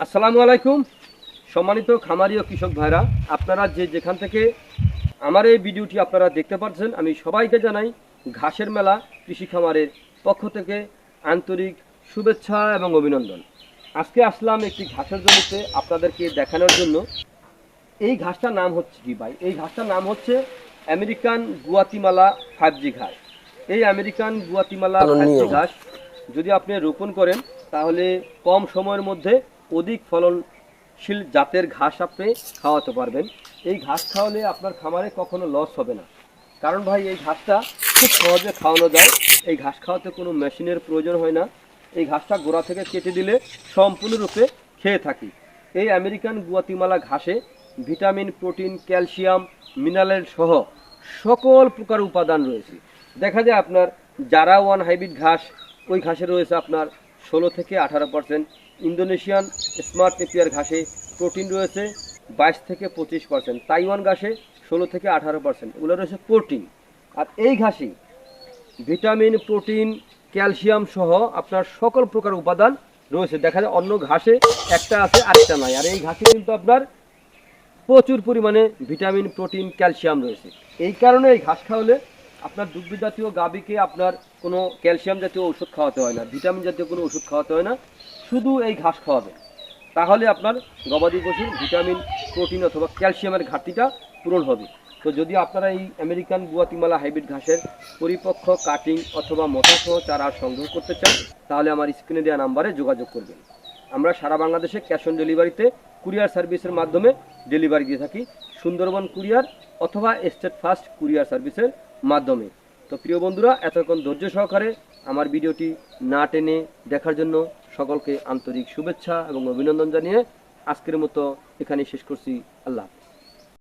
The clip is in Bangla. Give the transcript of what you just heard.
আসসালামু আলাইকুম। সম্মানিত খামারি ও কৃষক ভাইরা আপনারা যে যেখান থেকে আমার এই ভিডিওটি আপনারা দেখতে পাচ্ছেন আমি সবাইকে জানাই ঘাসের মেলা কৃষি খামারের পক্ষ থেকে আন্তরিক শুভেচ্ছা এবং অভিনন্দন। আজকে আসলাম একটি ঘাসের জমিতে আপনাদেরকে দেখানোর জন্য। এই ঘাসটার নাম হচ্ছে কি ভাই? এই ঘাসটার নাম হচ্ছে আমেরিকান গুয়াতিমালা ফাইভ জি ঘাস। এই আমেরিকান গুয়াতিমালা ফাইভ জি ঘাস যদি আপনি রোপণ করেন তাহলে কম সময়ের মধ্যে অধিক ফলনশীল জাতের ঘাস আপনি খাওয়াতে পারবেন। এই ঘাস খাওয়ালে আপনার খামারে কখনো লস হবে না। কারণ ভাই, এই ঘাসটা খুব সহজে খাওয়ানো যায়। এই ঘাস খাওয়াতে কোনো মেশিনের প্রয়োজন হয় না। এই ঘাসটা গোড়া থেকে কেটে দিলে সম্পূর্ণরূপে খেয়ে থাকি। এই আমেরিকান গুয়াতিমালা ঘাসে ভিটামিন, প্রোটিন, ক্যালসিয়াম, মিনারেল সহ সকল প্রকার উপাদান রয়েছে। দেখা যায় আপনার জারা ওয়ান হাইব্রিড ঘাস, ওই ঘাসে রয়েছে আপনার ষোলো থেকে আঠারো পার্সেন্ট। ইন্দোনেশিয়ান স্মার্ট নেপিয়ার ঘাসে প্রোটিন রয়েছে বাইশ থেকে পঁচিশ পার্সেন্ট। তাইওয়ান ঘাসে ষোলো থেকে আঠারো পার্সেন্ট। এগুলো রয়েছে প্রোটিন। আর এই ঘাসে ভিটামিন, প্রোটিন, ক্যালসিয়াম সহ আপনার সকল প্রকার উপাদান রয়েছে। দেখা যায় অন্য ঘাসে একটা আছে, আরেকটা নাই। আর এই ঘাসে কিন্তু আপনার প্রচুর পরিমাণে ভিটামিন, প্রোটিন, ক্যালসিয়াম রয়েছে। এই কারণে এই ঘাস খাওয়ালে আপনার দুগ্ধ জাতীয় গাভীকে আপনার কোনো ক্যালসিয়াম জাতীয় ওষুধ খাওয়াতে হয় না, ভিটামিন জাতীয় কোনো ওষুধ খাওয়াতে হয় না, শুধু এই ঘাস খাওয়াবে। তাহলে আপনার গবাদি পশুর ভিটামিন, প্রোটিন অথবা ক্যালসিয়ামের ঘাটতিটা পূরণ হবে। তো যদি আপনারা এই আমেরিকান গুয়াতিমালা হাইব্রিড ঘাসের পরিপক্ক কাটিং অথবা মোটাসহ চারা সংগ্রহ করতে চান, তাহলে আমার স্ক্রিনে দেওয়া নাম্বারে যোগাযোগ করবেন। আমরা সারা বাংলাদেশে ক্যাশ অন ডেলিভারিতে কুরিয়ার সার্ভিসের মাধ্যমে ডেলিভারি দিয়ে থাকি। সুন্দরবন কুরিয়ার অথবা স্টেট ফার্স্ট কুরিয়ার সার্ভিসের মাধ্যমে। তো প্রিয় বন্ধুরা, এতক্ষণ ধৈর্য সহকারে আমার ভিডিওটি না টেনে দেখার জন্য সকলকে আন্তরিক শুভেচ্ছা এবং অভিনন্দন জানিয়ে আজকের মতো এখানে শেষ করছি। আল্লাহ